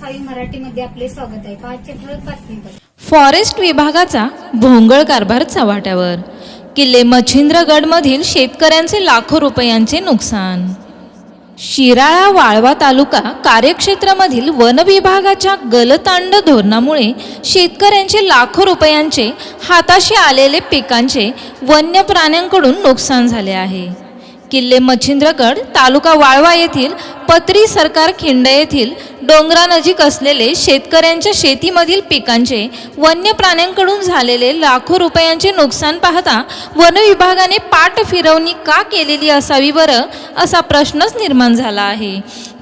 Five मराठीमध्ये आपले स्वागत आहे. आजच्या ठळक बातमीपत्र फॉरेस्ट विभागाचा भोंगळ कारभार चव्हाट्यावर. किल्ले मच्छिंद्रगडमधील शेतकऱ्यांचे लाखो रुपयांचे नुकसान. शिराळा वाळवा तालुका कार्यक्षेत्रामधील वन विभागाच्या गलतांड धोरणामुळे शेतकऱ्यांचे लाखो रुपयांचे हाताशी आलेले पिकांचे वन्य प्राण्यांकडून नुकसान झाले आहे. किल्ले मच्छिंद्रगड तालुका वाळवा येथील पत्री सरकार खिंड येथील डोंगरानजीक असलेले शेतकऱ्यांच्या शेतीमधील पिकांचे वन्य प्राण्यांकडून झालेले लाखो रुपयांचे नुकसान पाहता वनविभागाने पाठ फिरवणी का केलेली असावी बरं असा प्रश्नच निर्माण झाला आहे.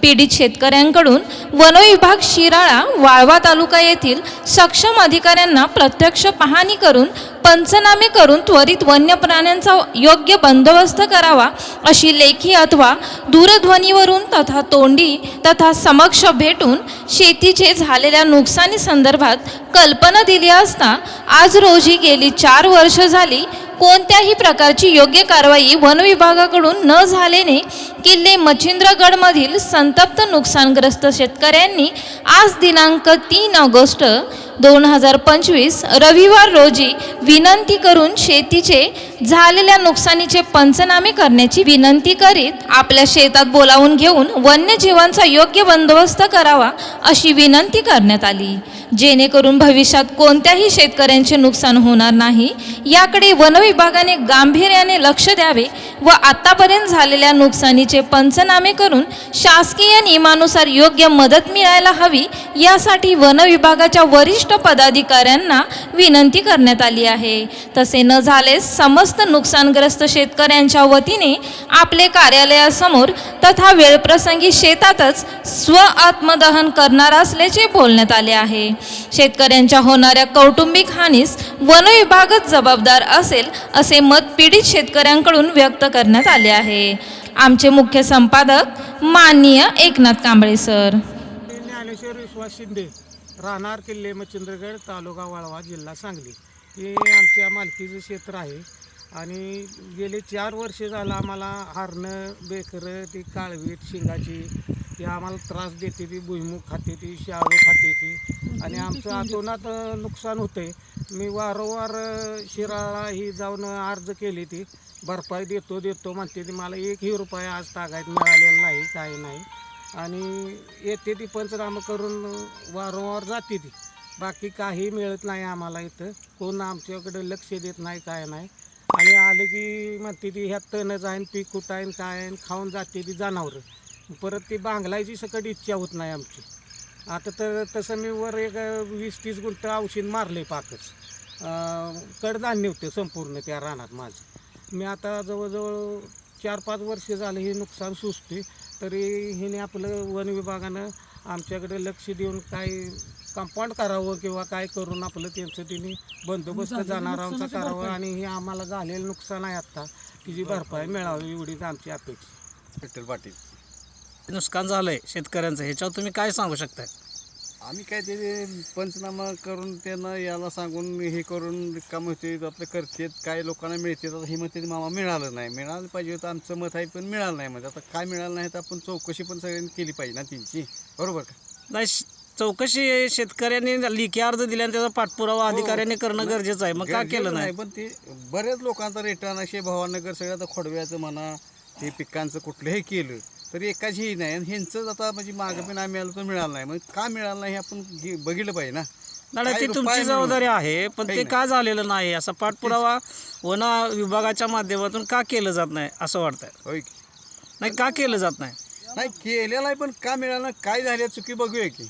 पीडित शेतकऱ्यांकडून वनविभाग शिराळा वाळवा तालुका येथील सक्षम अधिकाऱ्यांना प्रत्यक्ष पाहणी करून पंचनामे करून त्वरित वन्य प्राण्यांचा योग्य बंदोबस्त करावा अशी लेखी अथवा दूरध्वनीवरून तथा तोंडी तथा समक्ष भेटून शेतीचे झालेल्या नुकसानी संदर्भात कल्पना दिली असता आज रोजी गेली चार वर्ष झाली कोणत्याही प्रकारची योग्य कारवाई वन विभागाकडून न झाल्याने किल्ले मच्छिंद्रगडमधील संतप्त नुकसानग्रस्त शेतकऱ्यांनी आज दिनांक तीन ऑगस्ट दोन हजार पंचवीस रविवार रोजी विनंती करून शेतीचे झालेल्या नुकसानीचे पंचनामे करण्याची विनंती करीत आपल्या शेतात बोलावून घेऊन वन्यजीवांचा योग्य बंदोबस्त करावा अशी विनंती करण्यात आली. जेणेकरून भविष्यात कोणत्याही शेतकऱ्यांचे नुकसान होणार नाही याकडे वनविभागाने गांभीर्याने लक्ष द्यावे व आतापर्यंत झालेल्या नुकसानीचे पंचनामे करून शासकीय नियमानुसार योग्य मदत मिळायला हवी यासाठी वनविभागाच्या वरिष्ठ पदाधिकाऱ्यांना विनंती करण्यात आली आहे. तसे न झालेस समस्त नुकसानग्रस्त शेतकऱ्यांच्या वतीने आपले कार्यालयासमोर तथा वेळप्रसंगी शेतातच स्व आत्मदहन करणार असल्याचे बोलण्यात आले आहे. शेतकऱ्यांच्या होणाऱ्या कौटुंबिक हानीस वन विभागच जबाबदार असेल असे मत पीडित शेतकऱ्यांकडून व्यक्त करण्यात आले आहे. आमचे मुख्य संपादक माननीय एकनाथ कांबळे सर. ज्ञानेश्वर विश्वास शिंदे राहणार किल्ले मच्छिंद्रगड तालुका वाळवा जिल्हा सांगली. हे आमच्या मालकीचं क्षेत्र आहे. आणि गेले चार वर्षे झालं आम्हाला हरणं बेकरं ती काळवीट शिंगाची ती आम्हाला त्रास देते ती भुईमुग खाते ती शाळू खाते ती. आणि आमचं आतोनात नुकसान होतंय. मी वारंवार शिराळा ही जाऊन अर्ज केली ती. भरपाई देतो देतो म्हणते ती. मला एकही रुपया आज तागायत मिळालेला नाही काही नाही. आणि येते ती पंचनामा करून वारंवार जाते ती. बाकी काही मिळत नाही आम्हाला इथं. कोण आमच्याकडे लक्ष देत नाही काय नाही. आणि आलं की म्हणते ती ह्यात तणच आहे पीक कुठं आहे काय आहे खाऊन जाते ती जनावरं. परत ती बांगलायची सकट इच्छा होत नाही आमची. आता तर तसं मी वर एक वीस तीस गुंठ औषध मारले पाकच. कडधान्य होते संपूर्ण त्या रानात माझं. मी आता जवळजवळ चार पाच वर्ष झालं हे नुकसान सुचते तरी हिने आपलं वन विभागानं आमच्याकडे लक्ष देऊन काही कंपाऊंड करावं किंवा काय करून आपलं त्यांचं तिने बंदोबस्त जनावरांचा करावं आणि हे आम्हाला झालेलं नुकसान आहे आत्ता. तिची भरपाई मिळावी एवढीच आमची अपेक्षा. विठ्ठल पाटील. नुकसान झालंय शेतकऱ्यांचं. ह्याच्यावर तुम्ही काय सांगू शकताय? आम्ही काय ते पंचनामा करून त्यांना याला सांगून हे करून काम होते आपले करतेत काय लोकांना मिळते आता हे म्हणते मामा मिळालं नाही. मिळालं पाहिजे होतं आमचं मत आहे पण मिळालं नाही म्हणजे आता काय मिळालं नाही तर आपण चौकशी पण सगळ्यांनी केली पाहिजे ना त्यांची. बरोबर का? नाही चौकशी शेतकऱ्यांनी लेखी अर्ज दिल्याने त्याचा पाठपुरावा अधिकाऱ्यांनी करणं गरजेचं आहे. मग का केलं नाही? पण ते बऱ्याच लोकांचा रिटर्न असे भावानगर सगळं आता खोडव्याचं म्हणा ते पिकांचं कुठलंही केलं तरी एकाचीही नाही. आणि ह्यांचंच आता म्हणजे मागं पण आम्ही आलो तर मिळालं नाही. मग का मिळालं नाही हे आपण बघितलं पाहिजे ना. नाही ती तुमची? जबाबदारी आहे पण ते. का झालेलं नाही? असा पाठपुरावा वन विभागाच्या माध्यमातून का केलं जात नाही असं वाटतंय? होय नाही का केलं जात नाही? नाही केलेलं आहे पण का मिळालं काय झालं चुकी बघूया की.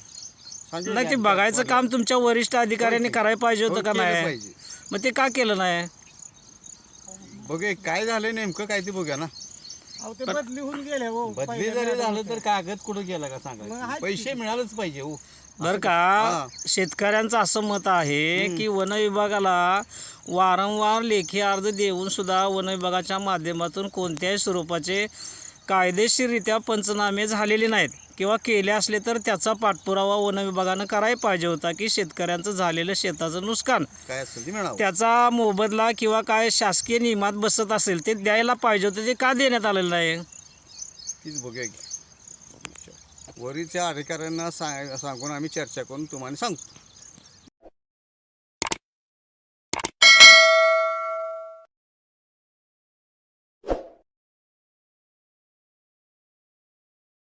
नाही ते की बघायचं काम तुमच्या वरिष्ठ अधिकाऱ्यांनी की. करायला पाहिजे हो, होतं का केलं नाही? पाहिजे. मग ते का केलं नाही? बघूया काय झालं नेमकं काय ते बघूया ना. अहो ते बदली होऊन गेले हो बदली जरी झालं तर कागद कुठं गेला का सांगा? पैसे मिळालंच पाहिजे हो. बर का शेतकऱ्यांचं असं मत आहे की वन विभागाला वारंवार लेखी अर्ज देऊन सुद्धा वन विभागाच्या माध्यमातून कोणत्याही स्वरूपाचे कायदेशीररित्या पंचनामे झालेले नाहीत किंवा केले असले तर त्याचा पाठपुरावा वन विभागानं करायला पाहिजे होता की शेतकऱ्यांचं झालेलं शेताचं नुकसान. काय असेल ते मिळावं. त्याचा मोबदला किंवा काय शासकीय नियमात बसत असेल ते द्यायला पाहिजे होतं ते का देण्यात आलेलं नाही? तीच बघूया की. वरीच्या अधिकाऱ्यांना सांग सांगून आम्ही चर्चा करून तुम्हाला सांगतो.